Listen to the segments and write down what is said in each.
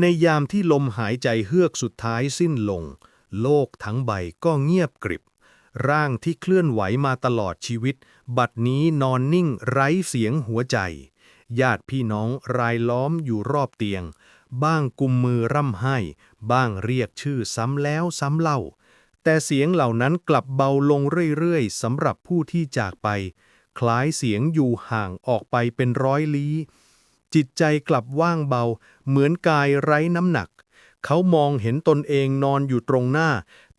ในยามที่ลมหายใจเฮือกสุดท้ายสิ้นลง โลกทั้งใบก็เงียบกริบ ร่างที่เคลื่อนไหวมาตลอดชีวิต บัดนี้นอนนิ่งไร้เสียงหัวใจ ญาติพี่น้องรายล้อมอยู่รอบเตียง บ้างกุมมือร่ำไห้ บ้างเรียกชื่อซ้ำแล้วซ้ำเล่า แต่เสียงเหล่านั้นกลับเบาลงเรื่อยๆสำหรับผู้ที่จากไป คล้ายเสียงอยู่ห่างออกไปเป็นร้อยลี้จิตใจกลับว่างเบา เหมือนกายไร้น้ำหนัก เขามองเห็นตนเองนอนอยู่ตรงหน้า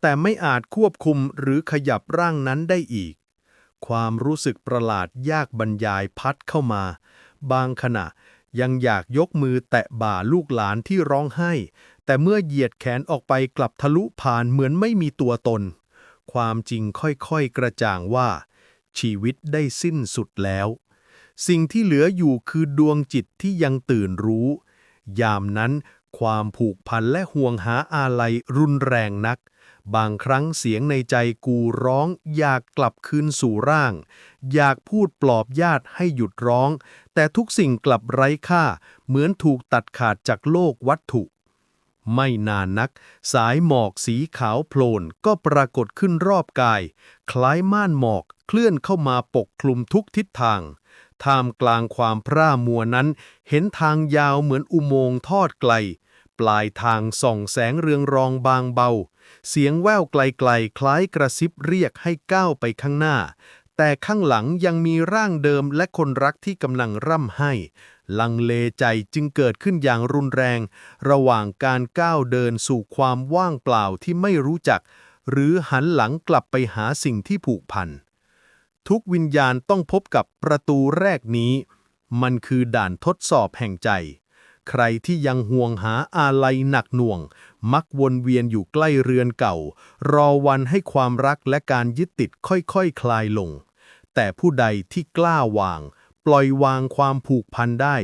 แต่ไม่อาจควบคุมหรือขยับร่างนั้นได้อีก ความรู้สึกประหลาดยากบรรยายพัดเข้ามา บางขณะยังอยากยกมือแตะบ่าลูกหลานที่ร้องไห้ แต่เมื่อเหยียดแขนออกไปกลับทะลุผ่านเหมือนไม่มีตัวตน ความจริงค่อยๆกระจ่างว่า ชีวิตได้สิ้นสุดแล้ว สิ่งที่เหลืออยู่คือดวงจิตที่ยังตื่นรู้ ยามนั้น ความผูกพันและห่วงหาอาลัยรุนแรงนัก บางครั้งเสียงในใจกูร้อง อยากกลับคืนสู่ร่าง อยากพูดปลอบญาติให้หยุดร้อง แต่ทุกสิ่งกลับไร้ค่า เหมือนถูกตัดขาดจากโลกวัตถุไม่นานนัก สายหมอกสีขาวโพลนก็ปรากฏขึ้นรอบกาย คล้ายม่านหมอกเคลื่อนเข้ามาปกคลุมทุกทิศทาง ท่ามกลางความพร่ามัวนั้น เห็นทางยาวเหมือนอุโมงค์ทอดไกล ปลายทางส่องแสงเรืองรองบางเบา เสียงแว่วไกลๆ คล้ายกระซิบเรียกให้ก้าวไปข้างหน้า แต่ข้างหลังยังมีร่างเดิมและคนรักที่กำลังร่ำไห้ ลังเลใจจึงเกิดขึ้นอย่างรุนแรง ระหว่างการก้าวเดินสู่ความว่างเปล่าที่ไม่รู้จัก หรือหันหลังกลับไปหาสิ่งที่ผูกพัน ทุกวิญญาณต้องพบกับประตูแรกนี้ มันคือด่านทดสอบแห่งใจ ใครที่ยังห่วงหาอาลัยหนักหน่วง มักวนเวียนอยู่ใกล้เรือนเก่า รอวันให้ความรักและการยึดติดค่อยๆคคลายลง แต่ผู้ใดที่กล้าวาง ปล่อยวางความผูกพันได้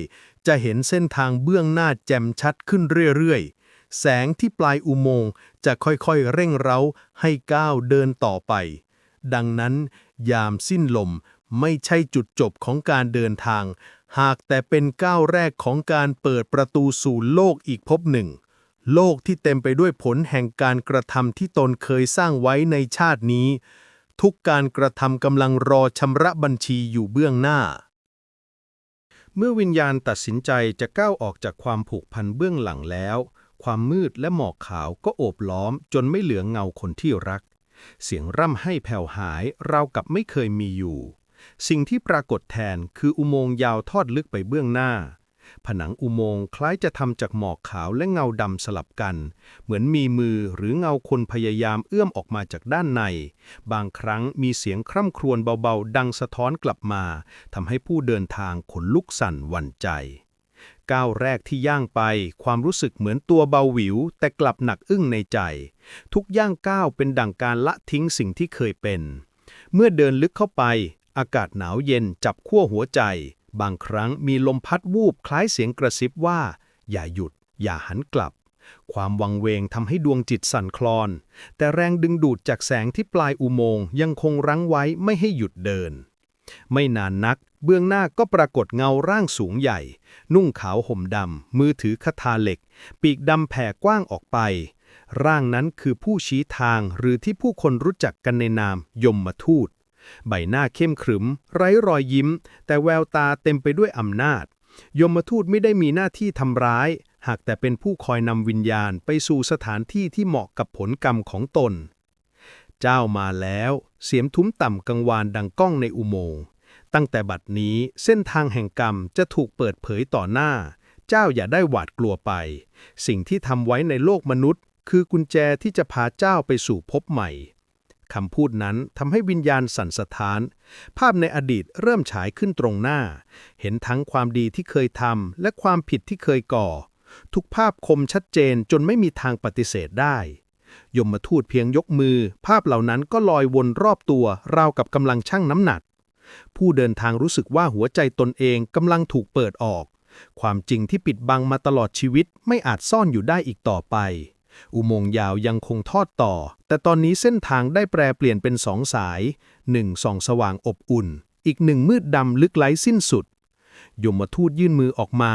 จะเห็นเส้นทางเบื้องหน้าแจ่มชัดขึ้นเรื่อยๆ แสงที่ปลายอุโมงค์จะค่อยๆเร่งเร้าให้ก้าวเดินต่อไป ดังนั้น ยามสิ้นลม ไม่ใช่จุดจบของการเดินทาง หากแต่เป็นก้าวแรกของการเปิดประตูสู่โลกอีกภพหนึ่ง โลกที่เต็มไปด้วยผลแห่งการกระทำที่ตนเคยสร้างไว้ในชาตินี้ ทุกการกระทำกำลังรอชำระบัญชีอยู่เบื้องหน้า เมื่อวิญญาณตัดสินใจจะก้าวออกจากความผูกพันเบื้องหลังแล้ว ความมืดและหมอกขาวก็โอบล้อมจนไม่เหลือเงาคนที่รัก เสียงร่ำให้แผ่วหายราวกับไม่เคยมีอยู่ สิ่งที่ปรากฏแทนคืออุโมงค์ยาวทอดลึกไปเบื้องหน้า ผนังอุโมงค์คล้ายจะทำจากหมอกขาวและเงาดำสลับกัน เหมือนมีมือหรือเงาคนพยายามเอื้อมออกมาจากด้านใน บางครั้งมีเสียงคร่ำครวญเบาๆ ดังสะท้อนกลับมาทำให้ผู้เดินทางขนลุกสั่นหวั่นใจ ก้าวแรกที่ย่างไป ความรู้สึกเหมือนตัวเบาหวิว แต่กลับหนักอึ้งในใจ ทุกย่างก้าวเป็นดั่งการละทิ้งสิ่งที่เคยเป็น เมื่อเดินลึกเข้าไป อากาศหนาวเย็นจับขั้วหัวใจ บางครั้งมีลมพัดวูบคล้ายเสียงกระซิบว่า อย่าหยุด อย่าหันกลับ ความวังเวงทำให้ดวงจิตสั่นคลอน แต่แรงดึงดูดจากแสงที่ปลายอุโมงค์ยังคงรั้งไว้ไม่ให้หยุดเดิน ไม่นานนัก เบื้องหน้าก็ปรากฏเงาร่างสูงใหญ่ นุ่งขาวห่มดำ มือถือคาถาเหล็ก ปีกดำแผ่กว้างออกไป ร่างนั้นคือผู้ชี้ทางหรือที่ผู้คนรู้จักกันในนามยมมาทูต ใบหน้าเข้มขรึม ไร้รอยยิ้ม แต่แววตาเต็มไปด้วยอำนาจ ยมทูตไม่ได้มีหน้าที่ทำร้าย หากแต่เป็นผู้คอยนำวิญญาณไปสู่สถานที่ที่เหมาะกับผลกรรมของตน เจ้ามาแล้ว เสียงทุ้มต่ำกังวานดังก้องในอุโมงค์ ตั้งแต่บัดนี้เส้นทางแห่งกรรมจะถูกเปิดเผยต่อหน้า เจ้าอย่าได้หวาดกลัวไป สิ่งที่ทำไว้ในโลกมนุษย์ คือกุญแจที่จะพาเจ้าไปสู่ภพใหม่คำพูดนั้นทำให้วิญญาณสั่นสะท้าน ภาพในอดีตเริ่มฉายขึ้นตรงหน้า เห็นทั้งความดีที่เคยทำและความผิดที่เคยก่อ ทุกภาพคมชัดเจนจนไม่มีทางปฏิเสธได้ ยมมาทูตเพียงยกมือ ภาพเหล่านั้นก็ลอยวนรอบตัว ราวกับกำลังชั่งน้ำหนัก ผู้เดินทางรู้สึกว่าหัวใจตนเองกำลังถูกเปิดออก ความจริงที่ปิดบังมาตลอดชีวิตไม่อาจซ่อนอยู่ได้อีกต่อไป อุโมงค์ยาวยังคงทอดต่อ แต่ตอนนี้เส้นทางได้แปรเปลี่ยนเป็นสองสายหนึ่งส่องสว่างอบอุ่น อีกหนึ่งมืดดำลึกไร้สิ้นสุด ยมทูตยื่นมือออกมา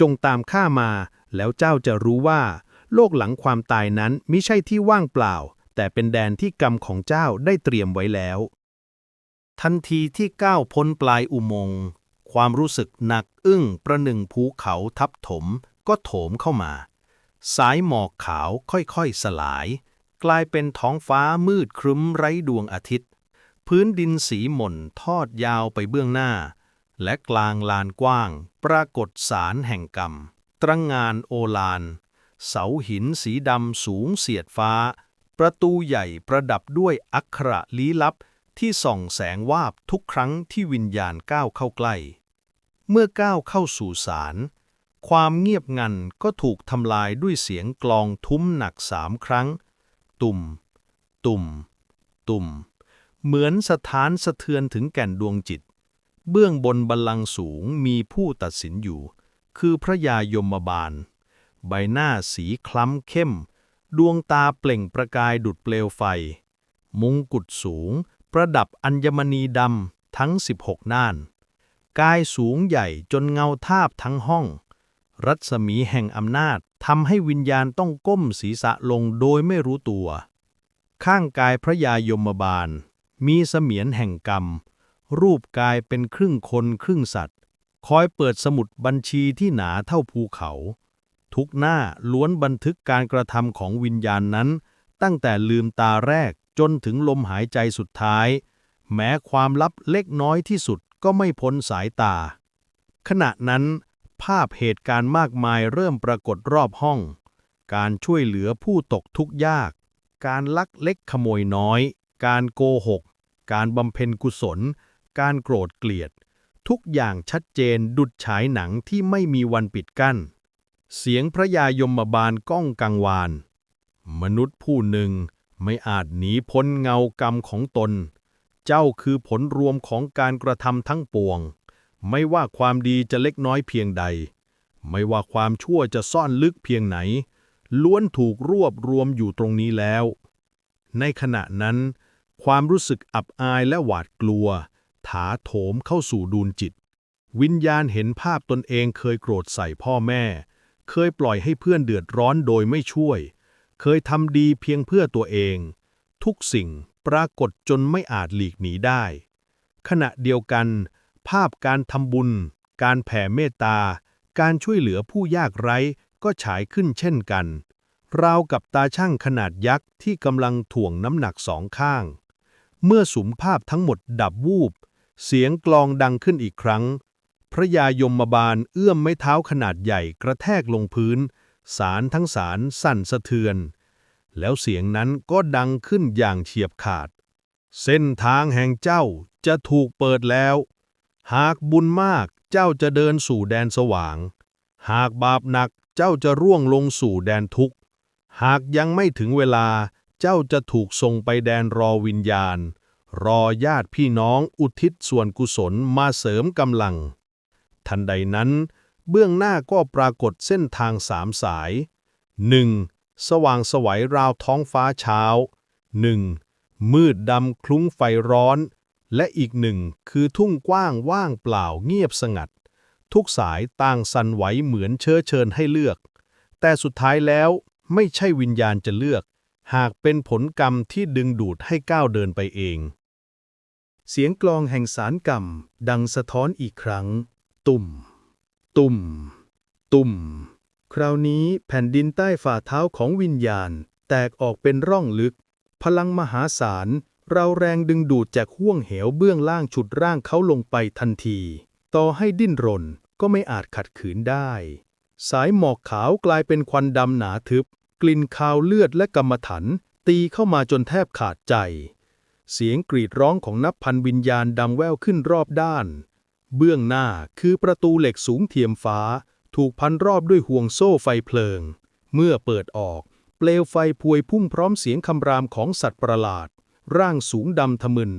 จงตามข้ามา แล้วเจ้าจะรู้ว่า โลกหลังความตายนั้นมิใช่ที่ว่างเปล่า แต่เป็นแดนที่กรรมของเจ้าได้เตรียมไว้แล้ว ทันทีที่ก้าวพ้นปลายอุโมงค์ความรู้สึกหนักอึ้งประหนึ่งภูเขาทับถมก็โถมเข้ามา สายหมอกขาวค่อยๆสลาย กลายเป็นท้องฟ้ามืดครึ้มไร้ดวงอาทิตย์ พื้นดินสีหม่นทอดยาวไปเบื้องหน้า และกลางลานกว้าง ปรากฏสารแห่งกรรม ตรังงานโอลาน เสาหินสีดำสูงเสียดฟ้า ประตูใหญ่ประดับด้วยอักขระลี้ลับที่ส่องแสงวาบทุกครั้งที่วิญญาณก้าวเข้าใกล้ เมื่อก้าวเข้าสู่ศาลความเงียบงันก็ถูกทำลายด้วยเสียงกลองทุ้มหนักสามครั้ง ตุ่ม ตุ่ม ตุ่ม เหมือนสถานสะเทือนถึงแก่นดวงจิต เบื้องบนบัลลังก์สูงมีผู้ตัดสินอยู่ คือพระยายมบาล ใบหน้าสีคล้ำเข้ม ดวงตาเปล่งประกายดุดเปลวไฟ มุงกุฎสูง ประดับอัญมณีดำทั้ง 16 น่าน กายสูงใหญ่จนเงาทาบทั้งห้อง รัศมีแห่งอำนาจทำให้วิญญาณต้องก้มศีรษะลงโดยไม่รู้ตัว ข้างกายพระยายมบาล มีเสมียนแห่งกรรม รูปกายเป็นครึ่งคนครึ่งสัตว์ คอยเปิดสมุดบัญชีที่หนาเท่าภูเขา ทุกหน้าล้วนบันทึกการกระทำของวิญญาณนั้น ตั้งแต่ลืมตาแรกจนถึงลมหายใจสุดท้าย แม้ความลับเล็กน้อยที่สุดก็ไม่พ้นสายตา ขณะนั้น ภาพเหตุการณ์มากมายเริ่มปรากฏรอบห้อง การช่วยเหลือผู้ตกทุกข์ยาก การลักเล็กขโมยน้อย การโกหก การบำเพ็ญกุศล การโกรธเกลียด ทุกอย่างชัดเจนดุดฉายหนังที่ไม่มีวันปิดกั้น เสียงพระยายมบาลก้องกังวาน มนุษย์ผู้หนึ่งไม่อาจหนีพ้นเงากรรมของตน เจ้าคือผลรวมของการกระทำทั้งปวง ไม่ว่าความดีจะเล็กน้อยเพียงใด ไม่ว่าความชั่วจะซ่อนลึกเพียงไหน ล้วนถูกรวบรวมอยู่ตรงนี้แล้ว ในขณะนั้น ความรู้สึกอับอายและหวาดกลัว ถาโถมเข้าสู่ดูนจิต วิญญาณเห็นภาพตนเองเคยโกรธใส่พ่อแม่ เคยปล่อยให้เพื่อนเดือดร้อนโดยไม่ช่วย เคยทำดีเพียงเพื่อตัวเอง ทุกสิ่งปรากฏจนไม่อาจหลีกหนีได้ ขณะเดียวกัน ภาพการทำบุญ การแผ่เมตตา การช่วยเหลือผู้ยากไร้ก็ฉายขึ้นเช่นกัน ราวกับตาช่างขนาดยักษ์ที่กำลังถ่วงน้ำหนักสองข้าง เมื่อสุมภาพทั้งหมดดับวูบ เสียงกลองดังขึ้นอีกครั้ง พระยายมบาลเอื้อมไม้เท้าขนาดใหญ่กระแทกลงพื้น สารทั้งสารสั่นสะเทือน แล้วเสียงนั้นก็ดังขึ้นอย่างเฉียบขาด เส้นทางแห่งเจ้าจะถูกเปิดแล้ว หากบุญมากเจ้าจะเดินสู่แดนสว่าง หากบาปหนักเจ้าจะร่วงลงสู่แดนทุกข์ หากยังไม่ถึงเวลาเจ้าจะถูกส่งไปแดนรอวิญญาณ รอญาติพี่น้องอุทิศส่วนกุศลมาเสริมกำลัง ทันใดนั้น เบื้องหน้าก็ปรากฏเส้นทางสามสาย 1. สว่างสวัยราวท้องฟ้าเช้า 1. มืดดำคลุ้งไฟร้อน และอีกหนึ่งคือทุ่งกว้างว่างเปล่าเงียบสงัด ทุกสายต่างสั่นไหวเหมือนเชื้อเชิญให้เลือก แต่สุดท้ายแล้วไม่ใช่วิญญาณจะเลือก หากเป็นผลกรรมที่ดึงดูดให้ก้าวเดินไปเองเสียงกลองแห่งสารกรรมดังสะท้อนอีกครั้ง ตุ่ม ตุ่ม ตุ่ม คราวนี้แผ่นดินใต้ฝ่าเท้าของวิญญาณ แตกออกเป็นร่องลึก พลังมหาศาล เราแรงดึงดูดจากห้วงเหวเบื้องล่างฉุดร่างเขาลงไปทันที ต่อให้ดิ้นรนก็ไม่อาจขัดขืนได้ สายหมอกขาวกลายเป็นควันดำหนาทึบ กลิ่นคาวเลือดและกรรมฐานตีเข้ามาจนแทบขาดใจ เสียงกรีดร้องของนับพันวิญญาณดังแว่วขึ้นรอบด้าน เบื้องหน้าคือประตูเหล็กสูงเทียมฟ้า ถูกพันรอบด้วยห่วงโซ่ไฟเพลิง เมื่อเปิดออก เปลวไฟพวยพุ่งพร้อมเสียงคำรามของสัตว์ประหลาด ร่างสูงดำทะมึน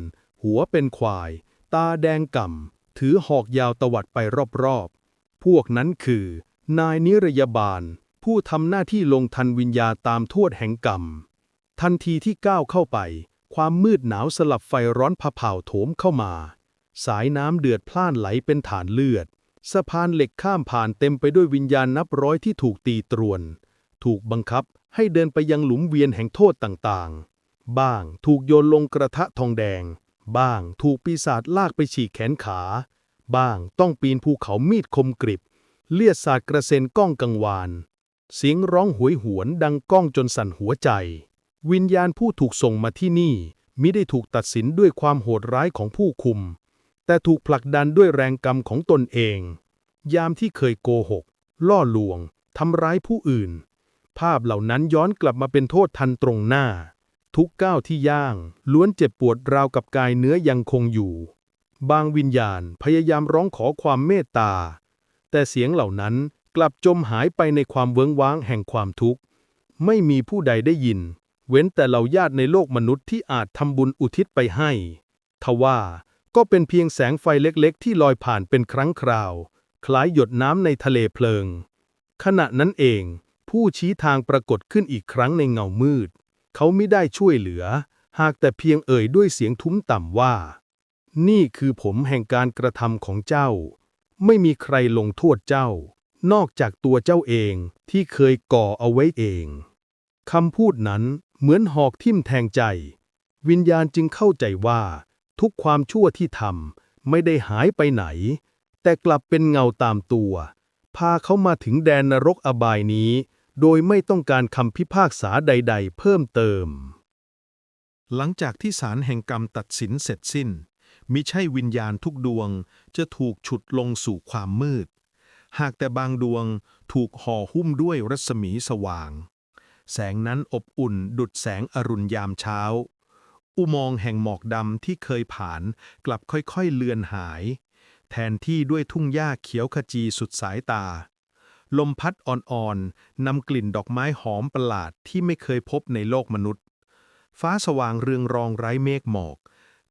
หัวเป็นควาย ตาแดงก่ำ ถือหอกยาวตวัดไปรอบๆ พวกนั้นคือ นายนิรยาบาล ผู้ทำหน้าที่ลงทันวิญญาตามโทษแห่งกรรม ทันทีที่ก้าวเข้าไป ความมืดหนาวสลับไฟร้อนผะเผาโถมเข้ามา สายน้ำเดือดพล่านไหลเป็นฐานเลือด สะพานเหล็กข้ามผ่านเต็มไปด้วยวิญญาณนับร้อยที่ถูกตีตรวน ถูกบังคับให้เดินไปยังหลุมเวียนแห่งโทษต่างๆ บ้างถูกโยนลงกระทะทองแดง บ้างถูกปีศาจลากไปฉีกแขนขา บ้างต้องปีนภูเขามีดคมกริบ เลียดสาดกระเซ็นก้องกังวาน เสียงร้องหวยหวนดังก้องจนสั่นหัวใจ วิญญาณผู้ถูกส่งมาที่นี่มิได้ถูกตัดสินด้วยความโหดร้ายของผู้คุม แต่ถูกผลักดันด้วยแรงกรรมของตนเอง ยามที่เคยโกหก ล่อลวง ทำร้ายผู้อื่น ภาพเหล่านั้นย้อนกลับมาเป็นโทษทันตรงหน้า ทุกก้าวที่ย่าง ล้วนเจ็บปวดราวกับกายเนื้อยังคงอยู่ บางวิญญาณพยายามร้องขอความเมตตา แต่เสียงเหล่านั้นกลับจมหายไปในความเวิ้งว้างแห่งความทุกข์ ไม่มีผู้ใดได้ยิน เว้นแต่เหล่าญาติในโลกมนุษย์ที่อาจทำบุญอุทิศไปให้ ทว่า ก็เป็นเพียงแสงไฟเล็กๆ ที่ลอยผ่านเป็นครั้งคราว คล้ายหยดน้ำในทะเลเพลิง ขณะนั้นเอง ผู้ชี้ทางปรากฏขึ้นอีกครั้งในเงามืด เขาไม่ได้ช่วยเหลือ หากแต่เพียงเอ่ยด้วยเสียงทุ้มต่ำว่า นี่คือผมแห่งการกระทำของเจ้า ไม่มีใครลงโทษเจ้า นอกจากตัวเจ้าเองที่เคยก่อเอาไว้เองคำพูดนั้นเหมือนหอกทิ่มแทงใจ วิญญาณจึงเข้าใจว่า ทุกความชั่วที่ทำไม่ได้หายไปไหน แต่กลับเป็นเงาตามตัว พาเขามาถึงแดนนรกอบายนี้ โดยไม่ต้องการคำพิพากษาใด ๆ เพิ่มเติม หลังจากที่ศาลแห่งกรรมตัดสินเสร็จสิ้นมิใช่วิญญาณทุกดวงจะถูกฉุดลงสู่ความมืด หากแต่บางดวงถูกห่อหุ้มด้วยรัศมีสว่าง แสงนั้นอบอุ่นดุดแสงอรุณยามเช้า อุโมงค์แห่งหมอกดำที่เคยผ่าน กลับค่อยๆเลือนหาย แทนที่ด้วยทุ่งหญ้าเขียวขจีสุดสายตา ลมพัดอ่อนๆนำกลิ่นดอกไม้หอมประหลาดที่ไม่เคยพบในโลกมนุษย์ ฟ้าสว่างเรืองรองไร้เมฆหมอก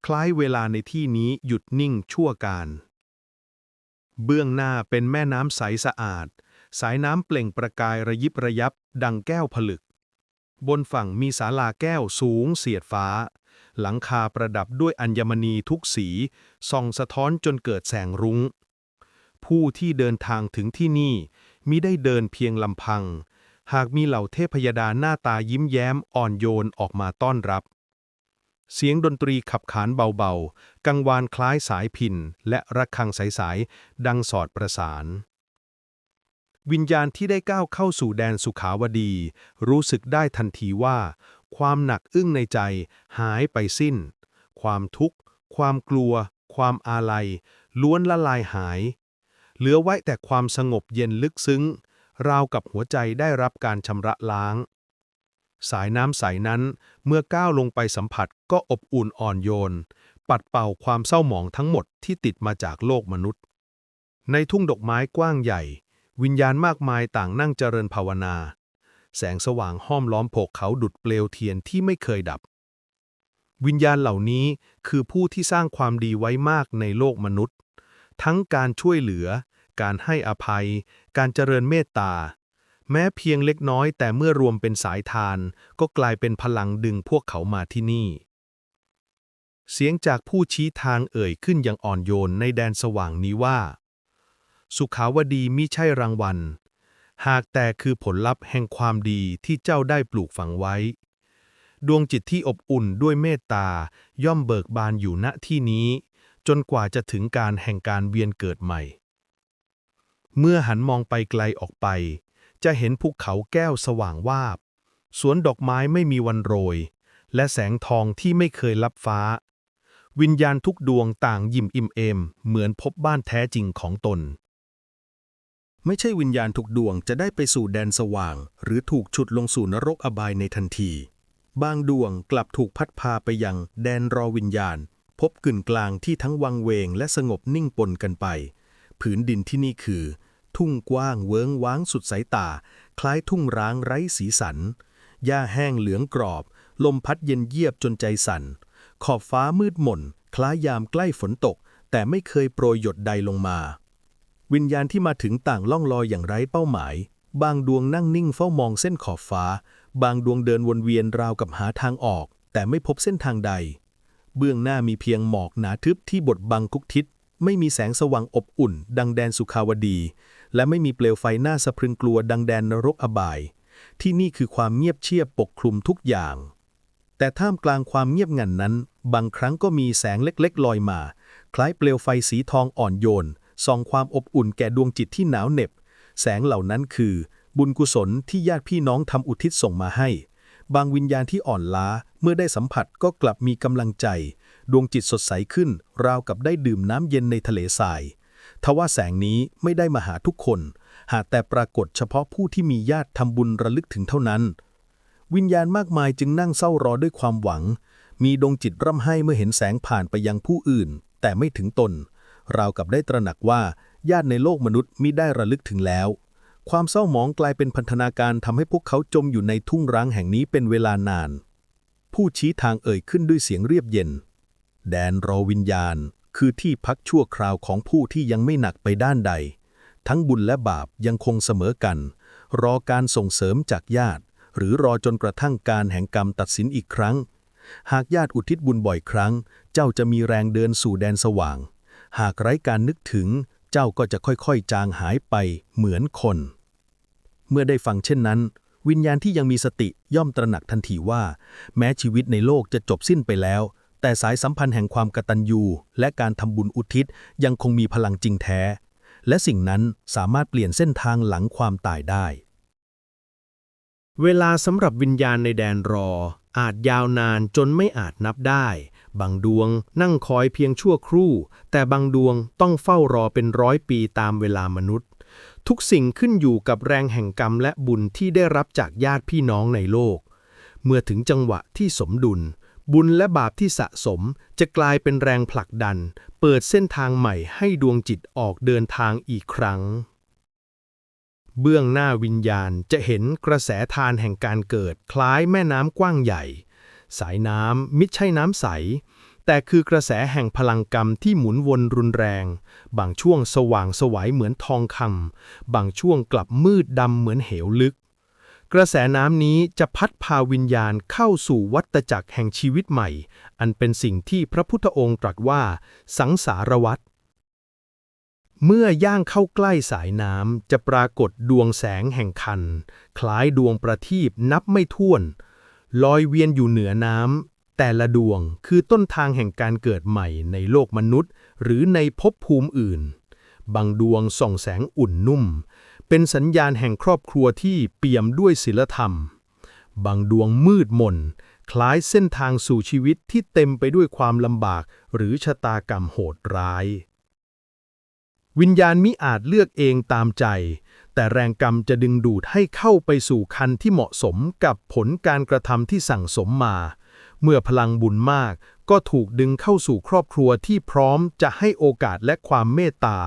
คล้ายเวลาในที่นี้หยุดนิ่งชั่วการ เบื้องหน้าเป็นแม่น้ำใสสะอาด สายน้ำเปล่งประกายระยิบระยับ ดังแก้วผลึก บนฝั่งมีศาลาแก้วสูงเสียดฟ้า หลังคาประดับด้วยอัญมณีทุกสีส่องสะท้อนจนเกิดแสงรุง้ง ผู้ที่เดินทางถึงที่นี่มิได้เดินเพียงลำพัง หากมีเหล่าเทพยดาหน้าตายิ้มแย้มอ่อนโยนออกมาต้อนรับ เสียงดนตรีขับขานเบาๆ กังวานคล้ายสายพินและระฆังใสๆดังสอดประสานวิญญาณที่ได้ก้าวเข้าสู่แดนสุขาวดี รู้สึกได้ทันทีว่า ความหนักอึ้งในใจ หายไปสิ้น ความทุกข์ ความกลัว ความอาลัย ล้วนละลายหาย เหลือไว้แต่ความสงบเย็นลึกซึ้ง ราวกับหัวใจได้รับการชำระล้าง สายน้ำใสนั้นเมื่อก้าวลงไปสัมผัสก็อบอุ่นอ่อนโยน ปัดเป่าความเศร้าหมองทั้งหมดที่ติดมาจากโลกมนุษย์ ในทุ่งดอกไม้กว้างใหญ่ วิญญาณมากมายต่างนั่งเจริญภาวนา แสงสว่างห้อมล้อมโผกเขาดุดเปลวเทียนที่ไม่เคยดับ วิญญาณเหล่านี้คือผู้ที่สร้างความดีไว้มากในโลกมนุษย์ ทั้งการช่วยเหลือ การให้อภัย การเจริญเมตตา แม้เพียงเล็กน้อยแต่เมื่อรวมเป็นสายทาน ก็กลายเป็นพลังดึงพวกเขามาที่นี่ เสียงจากผู้ชี้ทางเอ่ยขึ้นอย่างอ่อนโยนในแดนสว่างนี้ว่า สุขาวดีมิใช่รางวัล หากแต่คือผลลัพธ์แห่งความดีที่เจ้าได้ปลูกฝังไว้ ดวงจิตที่อบอุ่นด้วยเมตตาย่อมเบิกบานอยู่ณที่นี้ จนกว่าจะถึงการแห่งการเวียนเกิดใหม่ เมื่อหันมองไปไกลออกไป จะเห็นภูเขาแก้วสว่างวาบ สวนดอกไม้ไม่มีวันโรย และแสงทองที่ไม่เคยลับฟ้า วิญญาณทุกดวงต่างยิ้มอิ่มเอมเหมือนพบบ้านแท้จริงของตน ไม่ใช่วิญญาณทุกดวงจะได้ไปสู่แดนสว่าง หรือถูกฉุดลงสู่นรกอบายในทันที บางดวงกลับถูกพัดพาไปยังแดนรอวิญญาณ พบกึ่นกลางที่ทั้งวังเวงและสงบนิ่งปนกันไป ผืนดินที่นี่คือ ทุ่งกว้างเวิ้งว้างสุดสายตา คล้ายทุ่งร้างไร้สีสัน หญ้าแห้งเหลืองกรอบ ลมพัดเย็นเยียบจนใจสั่น ขอบฟ้ามืดหม่น คล้ายยามใกล้ฝนตก แต่ไม่เคยโปรยหยดใดลงมา วิญญาณที่มาถึงต่างล่องลอยอย่างไร้เป้าหมาย บางดวงนั่งนิ่งเฝ้ามองเส้นขอบฟ้า บางดวงเดินวนเวียนราวกับหาทางออก แต่ไม่พบเส้นทางใด เบื้องหน้ามีเพียงหมอกหนาทึบที่บดบังทุกทิศ ไม่มีแสงสว่างอบอุ่น ดังแดนสุขาวดี และไม่มีเปลวไฟหน้าสะพรึงกลัวดังแดนนรกอบาย ที่นี่คือความเงียบเชียบปกคลุมทุกอย่าง แต่ท่ามกลางความเงียบงันนั้น บางครั้งก็มีแสงเล็กๆ ลอยมา คล้ายเปลวไฟสีทองอ่อนโยน ส่องความอบอุ่นแก่ดวงจิตที่หนาวเหน็บ แสงเหล่านั้นคือ บุญกุศลที่ญาติพี่น้องทำอุทิศส่งมาให้ บางวิญญาณที่อ่อนล้าเมื่อได้สัมผัสก็กลับมีกำลังใจ ดวงจิตสดใสขึ้น ราวกับได้ดื่มน้ำเย็นในทะเลทรายทว่าแสงนี้ไม่ได้มาหาทุกคน หากแต่ปรากฏเฉพาะผู้ที่มีญาติทำบุญระลึกถึงเท่านั้น วิญญาณมากมายจึงนั่งเศร้ารอด้วยความหวัง มีดวงจิตร่ำไห้เมื่อเห็นแสงผ่านไปยังผู้อื่น แต่ไม่ถึงตน ราวกับได้ตระหนักว่าญาติในโลกมนุษย์มิได้ระลึกถึงแล้ว ความเศร้าหมองกลายเป็นพันธนาการทำให้พวกเขาจมอยู่ในทุ่งร้างแห่งนี้เป็นเวลานาน ผู้ชี้ทางเอ่ยขึ้นด้วยเสียงเรียบเย็น แดนรอวิญญาณ คือที่พักชั่วคราวของผู้ที่ยังไม่หนักไปด้านใด ทั้งบุญและบาปยังคงเสมอกัน รอการส่งเสริมจากญาติ หรือรอจนกระทั่งการแห่งกรรมตัดสินอีกครั้ง หากญาติอุทิศบุญบ่อยครั้ง เจ้าจะมีแรงเดินสู่แดนสว่าง หากไร้การนึกถึง เจ้าก็จะค่อยๆ จางหายไปเหมือนคน เมื่อได้ฟังเช่นนั้น วิญญาณที่ยังมีสติย่อมตระหนักทันทีว่า แม้ชีวิตในโลกจะจบสิ้นไปแล้ว แต่สายสัมพันธ์แห่งความกตัญญูและการทำบุญอุทิศยังคงมีพลังจริงแท้ และสิ่งนั้นสามารถเปลี่ยนเส้นทางหลังความตายได้ เวลาสำหรับวิญญาณในแดนรออาจยาวนานจนไม่อาจนับได้ บางดวงนั่งคอยเพียงชั่วครู่ แต่บางดวงต้องเฝ้ารอเป็นร้อยปีตามเวลามนุษย์ ทุกสิ่งขึ้นอยู่กับแรงแห่งกรรมและบุญที่ได้รับจากญาติพี่น้องในโลก เมื่อถึงจังหวะที่สมดุล บุญและบาปที่สะสมจะกลายเป็นแรงผลักดัน เปิดเส้นทางใหม่ให้ดวงจิตออกเดินทางอีกครั้งเบื้องหน้าวิญญาณจะเห็นกระแสทานแห่งการเกิดคล้ายแม่น้ำกว้างใหญ่ สายน้ำมิใช่น้ำใส แต่คือกระแสแห่งพลังกรรมที่หมุนวนรุนแรง บางช่วงสว่างสวัยเหมือนทองคำบางช่วงกลับมืดดำเหมือนเหวลึก กระแสน้ำนี้จะพัดพาวิญญาณเข้าสู่วัฏจักรแห่งชีวิตใหม่ อันเป็นสิ่งที่พระพุทธองค์ตรัสว่า สังสารวัฏเมื่อย่างเข้าใกล้สายน้ำจะปรากฏดวงแสงแห่งคัน คล้ายดวงประทีปนับไม่ถ้วน ลอยเวียนอยู่เหนือน้ำแต่ละดวงคือต้นทางแห่งการเกิดใหม่ในโลกมนุษย์ หรือในภพภูมิอื่น บางดวงส่องแสงอุ่นนุ่ม เป็นสัญญาณแห่งครอบครัวที่เปี่ยมด้วยศีลธรรม บางดวงมืดมนคล้ายเส้นทางสู่ชีวิตที่เต็มไปด้วยความลำบาก หรือชะตากรรมโหดร้าย วิญญาณมิอาจเลือกเองตามใจ แต่แรงกรรมจะดึงดูดให้เข้าไปสู่คันที่เหมาะสมกับผลการกระทำที่สั่งสมมา เมื่อพลังบุญมากก็ถูกดึงเข้าสู่ครอบครัวที่พร้อมจะให้โอกาสและความเมตตา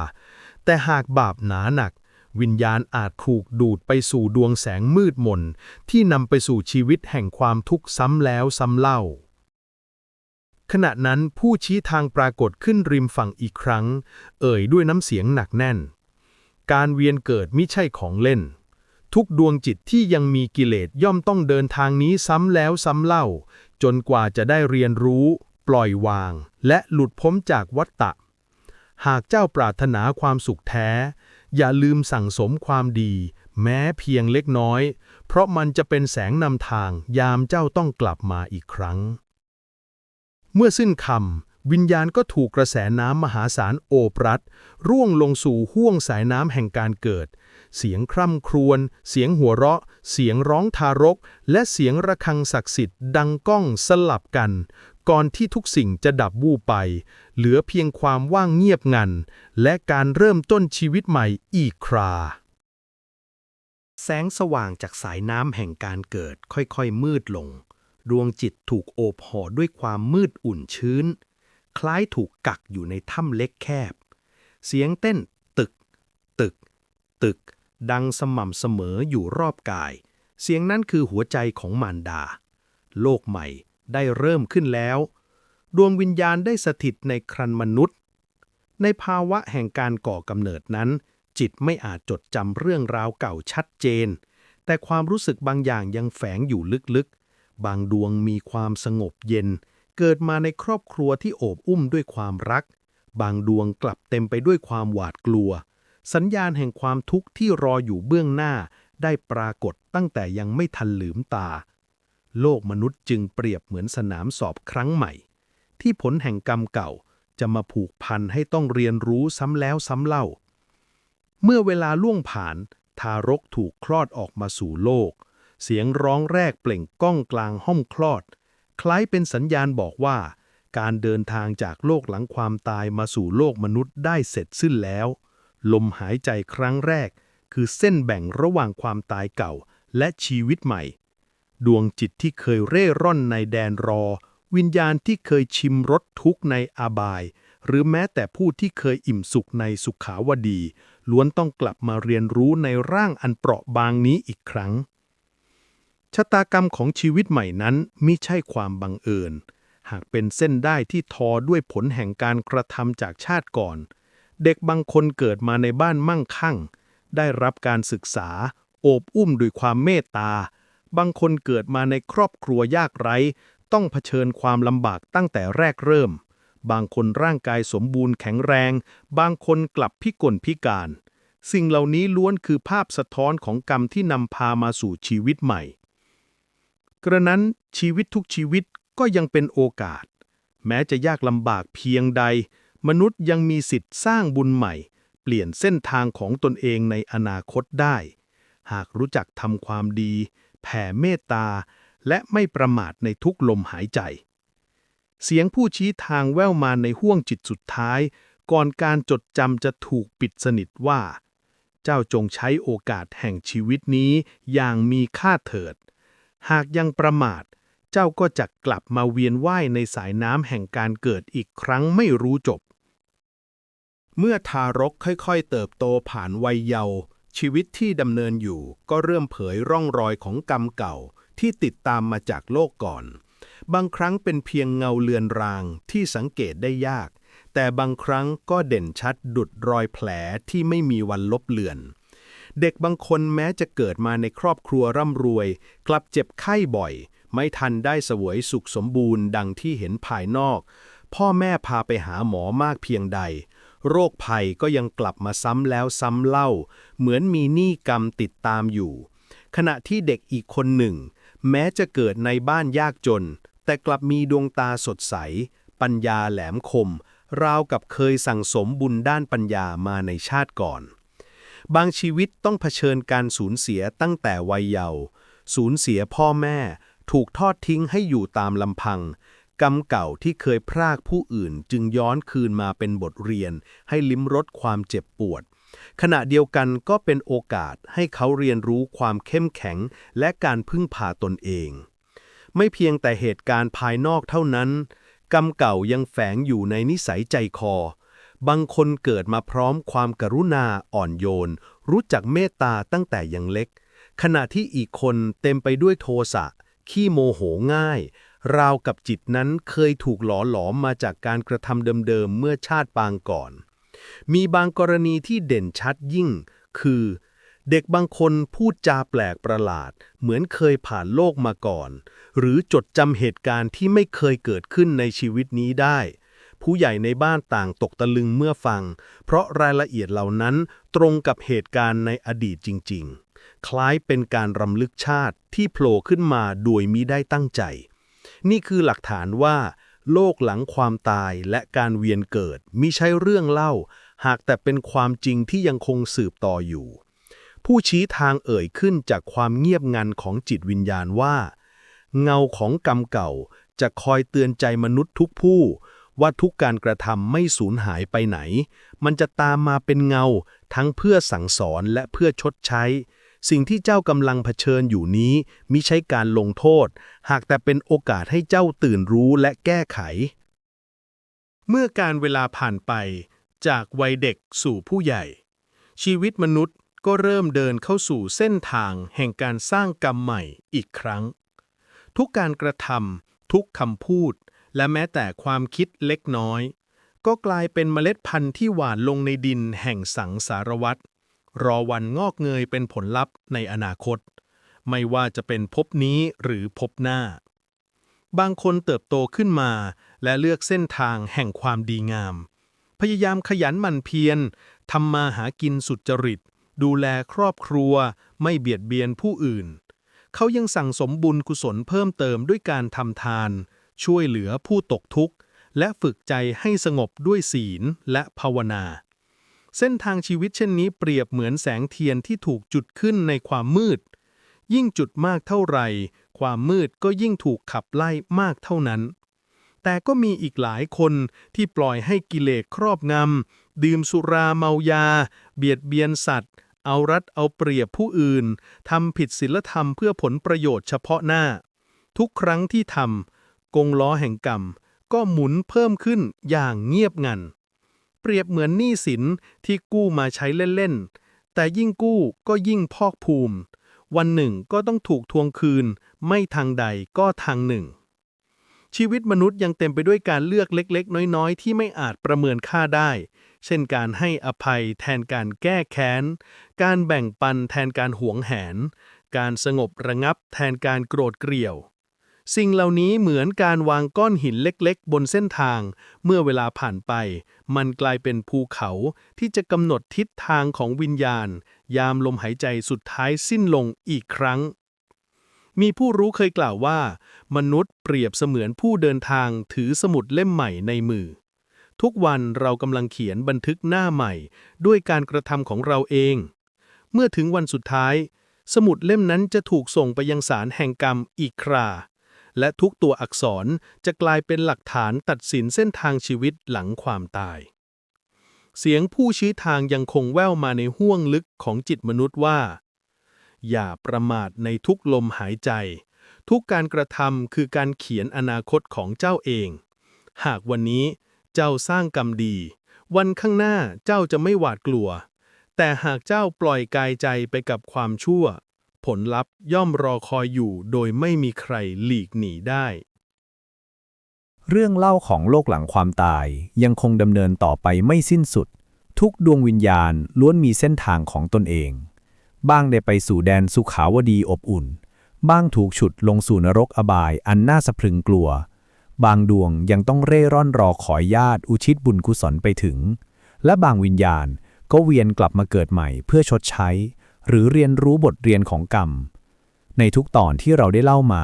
แต่หากบาปหนาหนัก วิญญาณอาจถูกดูดไปสู่ดวงแสงมืดมน ที่นำไปสู่ชีวิตแห่งความทุกข์ซ้ำแล้วซ้ำเล่าขณะนั้นผู้ชี้ทางปรากฏขึ้นริมฝั่งอีกครั้ง เอ่ยด้วยน้ำเสียงหนักแน่น การเวียนเกิดมิใช่ของเล่น ทุกดวงจิตที่ยังมีกิเลสย่อมต้องเดินทางนี้ซ้ำแล้วซ้ำเล่า จนกว่าจะได้เรียนรู้ ปล่อยวาง และหลุดพ้นจากวัฏฏะหากเจ้าปรารถนาความสุขแท้ อย่าลืมสั่งสมความดี แม้เพียงเล็กน้อย เพราะมันจะเป็นแสงนำทางยามเจ้าต้องกลับมาอีกครั้ง เมื่อสิ้นคำ วิญญาณก็ถูกกระแสน้ำมหาศาลโอบรัดร่วงลงสู่ห้วงสายน้ำแห่งการเกิด เสียงคร่ำครวญ เสียงหัวเราะ เสียงร้องทารก และเสียงระฆังศักดิ์สิทธิ์ดังก้องสลับกัน ก่อนที่ทุกสิ่งจะดับวูบไป เหลือเพียงความว่างเงียบงัน และการเริ่มต้นชีวิตใหม่อีกครา แสงสว่างจากสายน้ำแห่งการเกิดค่อยๆมืดลง ดวงจิตถูกโอบห่อด้วยความมืดอุ่นชื้น คล้ายถูกกักอยู่ในถ้ำเล็กแคบ เสียงเต้นตึก ตึก ตึก ดังสม่ำเสมออยู่รอบกาย เสียงนั้นคือหัวใจของมารดา โลกใหม่ได้เริ่มขึ้นแล้ว ดวงวิญญาณได้สถิตในครันมนุษย์ ในภาวะแห่งการก่อกำเนิดนั้น จิตไม่อาจจดจำเรื่องราวเก่าชัดเจน แต่ความรู้สึกบางอย่างยังแฝงอยู่ลึกๆ บางดวงมีความสงบเย็น เกิดมาในครอบครัวที่โอบอุ้มด้วยความรัก บางดวงกลับเต็มไปด้วยความหวาดกลัว สัญญาณแห่งความทุกข์ที่รออยู่เบื้องหน้า ได้ปรากฏตั้งแต่ยังไม่ทันลืมตา โลกมนุษย์จึงเปรียบเหมือนสนามสอบครั้งใหม่ ที่ผลแห่งกรรมเก่าจะมาผูกพันให้ต้องเรียนรู้ซ้ำแล้วซ้ำเล่า เมื่อเวลาล่วงผ่าน ทารกถูกคลอดออกมาสู่โลก เสียงร้องแรกเปล่งก้องกลางห้องคลอด คล้ายเป็นสัญญาณบอกว่า การเดินทางจากโลกหลังความตายมาสู่โลกมนุษย์ได้เสร็จสิ้นแล้ว ลมหายใจครั้งแรก คือเส้นแบ่งระหว่างความตายเก่าและชีวิตใหม่ ดวงจิตที่เคยเร่ร่อนในแดนรอ วิญญาณที่เคยชิมรสทุกข์ในอาบาย หรือแม้แต่ผู้ที่เคยอิ่มสุขในสุขาวดี ล้วนต้องกลับมาเรียนรู้ในร่างอันเปราะบางนี้อีกครั้ง ชะตากรรมของชีวิตใหม่นั้นมิใช่ความบังเอิญ หากเป็นเส้นได้ที่ทอด้วยผลแห่งการกระทำจากชาติก่อน เด็กบางคนเกิดมาในบ้านมั่งคั่ง ได้รับการศึกษา โอบอุ้มด้วยความเมตตา บางคนเกิดมาในครอบครัวยากไร้ ต้องเผชิญความลำบากตั้งแต่แรกเริ่ม บางคนร่างกายสมบูรณ์แข็งแรง บางคนกลับพิกลพิการ สิ่งเหล่านี้ล้วนคือภาพสะท้อนของกรรมที่นำพามาสู่ชีวิตใหม่ กระนั้นชีวิตทุกชีวิตก็ยังเป็นโอกาส แม้จะยากลำบากเพียงใด มนุษย์ยังมีสิทธิ์สร้างบุญใหม่ เปลี่ยนเส้นทางของตนเองในอนาคตได้ หากรู้จักทำความดี แผ่เมตตา และไม่ประมาทในทุกลมหายใจ เสียงผู้ชี้ทางแว่วมาในห้วงจิตสุดท้าย ก่อนการจดจำจะถูกปิดสนิทว่า เจ้าจงใช้โอกาสแห่งชีวิตนี้อย่างมีค่าเถิด หากยังประมาท เจ้าก็จะกลับมาเวียนว่ายในสายน้ำแห่งการเกิดอีกครั้งไม่รู้จบ เมื่อทารกค่อยๆเติบโตผ่านวัยเยาว์ชีวิตที่ดำเนินอยู่ก็เริ่มเผยร่องรอยของกรรมเก่าที่ติดตามมาจากโลกก่อน บางครั้งเป็นเพียงเงาเลือนรางที่สังเกตได้ยาก แต่บางครั้งก็เด่นชัดดุดรอยแผลที่ไม่มีวันลบเลือน เด็กบางคนแม้จะเกิดมาในครอบครัวร่ำรวย กลับเจ็บไข้บ่อย ไม่ทันได้เสวยสุขสมบูรณ์ดังที่เห็นภายนอก พ่อแม่พาไปหาหมอมากเพียงใด โรคภัยก็ยังกลับมาซ้ำแล้วซ้ำเล่า เหมือนมีหนี้กรรมติดตามอยู่ ขณะที่เด็กอีกคนหนึ่ง แม้จะเกิดในบ้านยากจน แต่กลับมีดวงตาสดใส ปัญญาแหลมคมราวกับเคยสั่งสมบุญด้านปัญญามาในชาติก่อน บางชีวิตต้องเผชิญการสูญเสียตั้งแต่วัยเยาว์สูญเสียพ่อแม่ ถูกทอดทิ้งให้อยู่ตามลำพัง กรรมเก่าที่เคยพรากผู้อื่นจึงย้อนคืนมาเป็นบทเรียน ให้ลิ้มรสความเจ็บปวด ขณะเดียวกันก็เป็นโอกาสให้เขาเรียนรู้ความเข้มแข็ง และการพึ่งพาตนเอง ไม่เพียงแต่เหตุการณ์ภายนอกเท่านั้น กรรมเก่ายังแฝงอยู่ในนิสัยใจคอ บางคนเกิดมาพร้อมความกรุณาอ่อนโยน รู้จักเมตตาตั้งแต่ยังเล็ก ขณะที่อีกคนเต็มไปด้วยโทสะ ขี้โมโหง่าย ราวกับจิตนั้นเคยถูกหล่อหลอมมาจากการกระทำเดิมๆเมื่อชาติปางก่อน มีบางกรณีที่เด่นชัดยิ่ง คือ เด็กบางคนพูดจาแปลกประหลาด เหมือนเคยผ่านโลกมาก่อน หรือจดจำเหตุการณ์ที่ไม่เคยเกิดขึ้นในชีวิตนี้ได้ ผู้ใหญ่ในบ้านต่างตกตะลึงเมื่อฟัง เพราะรายละเอียดเหล่านั้นตรงกับเหตุการณ์ในอดีตจริง ๆ คล้ายเป็นการรำลึกชาติที่โผล่ขึ้นมาโดยมิได้ตั้งใจ นี่คือหลักฐานว่า โลกหลังความตายและการเวียนเกิดมิใช่เรื่องเล่า หากแต่เป็นความจริงที่ยังคงสืบต่ออยู่ ผู้ชี้ทางเอ่ยขึ้นจากความเงียบงันของจิตวิญญาณว่า เงาของกรรมเก่าจะคอยเตือนใจมนุษย์ทุกผู้ ว่าทุกการกระทำไม่สูญหายไปไหน มันจะตามมาเป็นเงา ทั้งเพื่อสั่งสอนและเพื่อชดใช้ สิ่งที่เจ้ากำลังเผชิญอยู่นี้มิใช่การลงโทษ หากแต่เป็นโอกาสให้เจ้าตื่นรู้และแก้ไข เมื่อการเวลาผ่านไป จากวัยเด็กสู่ผู้ใหญ่ ชีวิตมนุษย์ก็เริ่มเดินเข้าสู่เส้นทางแห่งการสร้างกรรมใหม่อีกครั้ง ทุกการกระทำทุกคำพูด และแม้แต่ความคิดเล็กน้อย ก็กลายเป็นเมล็ดพันธุ์ที่หว่านลงในดินแห่งสังสารวัตรรอวันงอกเงยเป็นผลลัพธ์ในอนาคต ไม่ว่าจะเป็นภพนี้หรือภพหน้า บางคนเติบโตขึ้นมา และเลือกเส้นทางแห่งความดีงาม พยายามขยันหมั่นเพียรทำมาหากินสุจริต ดูแลครอบครัว ไม่เบียดเบียนผู้อื่น เขายังสั่งสมบุญกุศลเพิ่มเติมด้วยการทำทาน ช่วยเหลือผู้ตกทุกข์ และฝึกใจให้สงบด้วยศีลและภาวนา เส้นทางชีวิตเช่นนี้เปรียบเหมือนแสงเทียนที่ถูกจุดขึ้นในความมืด ยิ่งจุดมากเท่าไหร่ ความมืดก็ยิ่งถูกขับไล่มากเท่านั้น แต่ก็มีอีกหลายคนที่ปล่อยให้กิเลสครอบงำดื่มสุราเมายา เบียดเบียนสัตว์เอารัดเอาเปรียบผู้อื่น ทำผิดศีลธรรมเพื่อผลประโยชน์เฉพาะหน้า ทุกครั้งที่ทำ กงล้อแห่งกรรม ก็หมุนเพิ่มขึ้นอย่างเงียบงัน เปรียบเหมือนหนี้สินที่กู้มาใช้เล่น ๆ แต่ยิ่งกู้ก็ยิ่งพอกภูมิ วันหนึ่งก็ต้องถูกทวงคืน ไม่ทางใดก็ทางหนึ่ง ชีวิตมนุษย์ยังเต็มไปด้วยการเลือกเล็ก ๆ น้อย ๆ ที่ไม่อาจประเมินค่าได้ เช่นการให้อภัยแทนการแก้แค้น การแบ่งปันแทนการหวงแหน การสงบระงับแทนการโกรธเกรียว สิ่งเหล่านี้เหมือนการวางก้อนหินเล็กๆ บนเส้นทาง เมื่อเวลาผ่านไป มันกลายเป็นภูเขาที่จะกำหนดทิศทางของวิญญาณ ยามลมหายใจสุดท้ายสิ้นลงอีกครั้ง มีผู้รู้เคยกล่าวว่า มนุษย์เปรียบเสมือนผู้เดินทางถือสมุดเล่มใหม่ในมือ ทุกวันเรากำลังเขียนบันทึกหน้าใหม่ ด้วยการกระทำของเราเอง เมื่อถึงวันสุดท้าย สมุดเล่มนั้นจะถูกส่งไปยังศาลแห่งกรรมอีกครา และทุกตัวอักษรจะกลายเป็นหลักฐานตัดสินเส้นทางชีวิตหลังความตาย เสียงผู้ชี้ทางยังคงแว่วมาในห้วงลึกของจิตมนุษย์ว่า อย่าประมาทในทุกลมหายใจ ทุกการกระทำคือการเขียนอนาคตของเจ้าเอง หากวันนี้เจ้าสร้างกรรมดี วันข้างหน้าเจ้าจะไม่หวาดกลัว แต่หากเจ้าปล่อยกายใจไปกับความชั่ว ผลลัพธ์ย่อมรอคอยอยู่โดยไม่มีใครหลีกหนีได้ เรื่องเล่าของโลกหลังความตายยังคงดำเนินต่อไปไม่สิ้นสุด ทุกดวงวิญญาณล้วนมีเส้นทางของตนเอง บ้างได้ไปสู่แดนสุขาวดีอบอุ่น บ้างถูกฉุดลงสู่นรกอบายอันน่าสะพรึงกลัว บางดวงยังต้องเร่ร่อนรอขอญาติอุทิศบุญกุศลไปถึง และบางวิญญาณก็เวียนกลับมาเกิดใหม่เพื่อชดใช้ หรือเรียนรู้บทเรียนของกรรม ในทุกตอนที่เราได้เล่ามา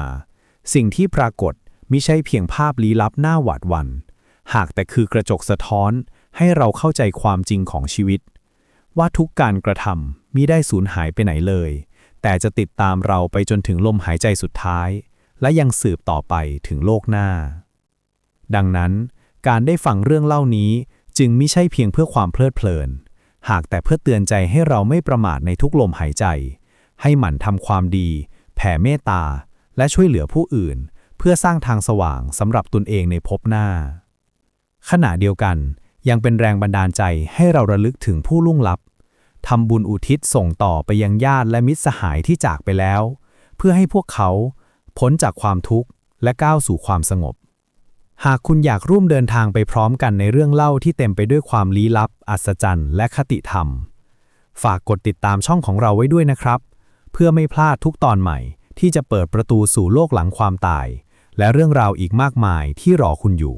สิ่งที่ปรากฏมิใช่เพียงภาพลี้ลับหน้าหวาดวัน หากแต่คือกระจกสะท้อนให้เราเข้าใจความจริงของชีวิต ว่าทุกการกระทำมิได้สูญหายไปไหนเลย แต่จะติดตามเราไปจนถึงลมหายใจสุดท้าย และยังสืบต่อไปถึงโลกหน้า ดังนั้น การได้ฟังเรื่องเล่านี้จึงไม่ใช่เพียงเพื่อความเพลิดเพลิน หากแต่เพื่อเตือนใจให้เราไม่ประมาทในทุกลมหายใจ ให้หมั่นทำความดี แผ่เมตตา และช่วยเหลือผู้อื่น เพื่อสร้างทางสว่างสำหรับตนเองในภพหน้า ขณะเดียวกันยังเป็นแรงบันดาลใจให้เราระลึกถึงผู้ลุ่วงลับทำบุญอุทิศส่งต่อไปยังญาติและมิตรสหายที่จากไปแล้ว เพื่อให้พวกเขา พ้นจากความทุกข์และก้าวสู่ความสงบ หากคุณอยากร่วมเดินทางไปพร้อมกันในเรื่องเล่าที่เต็มไปด้วยความลี้ลับ อัศจรรย์ และคติธรรม ฝากกดติดตามช่องของเราไว้ด้วยนะครับ เพื่อไม่พลาดทุกตอนใหม่ ที่จะเปิดประตูสู่โลกหลังความตาย และเรื่องราวอีกมากมายที่รอคุณอยู่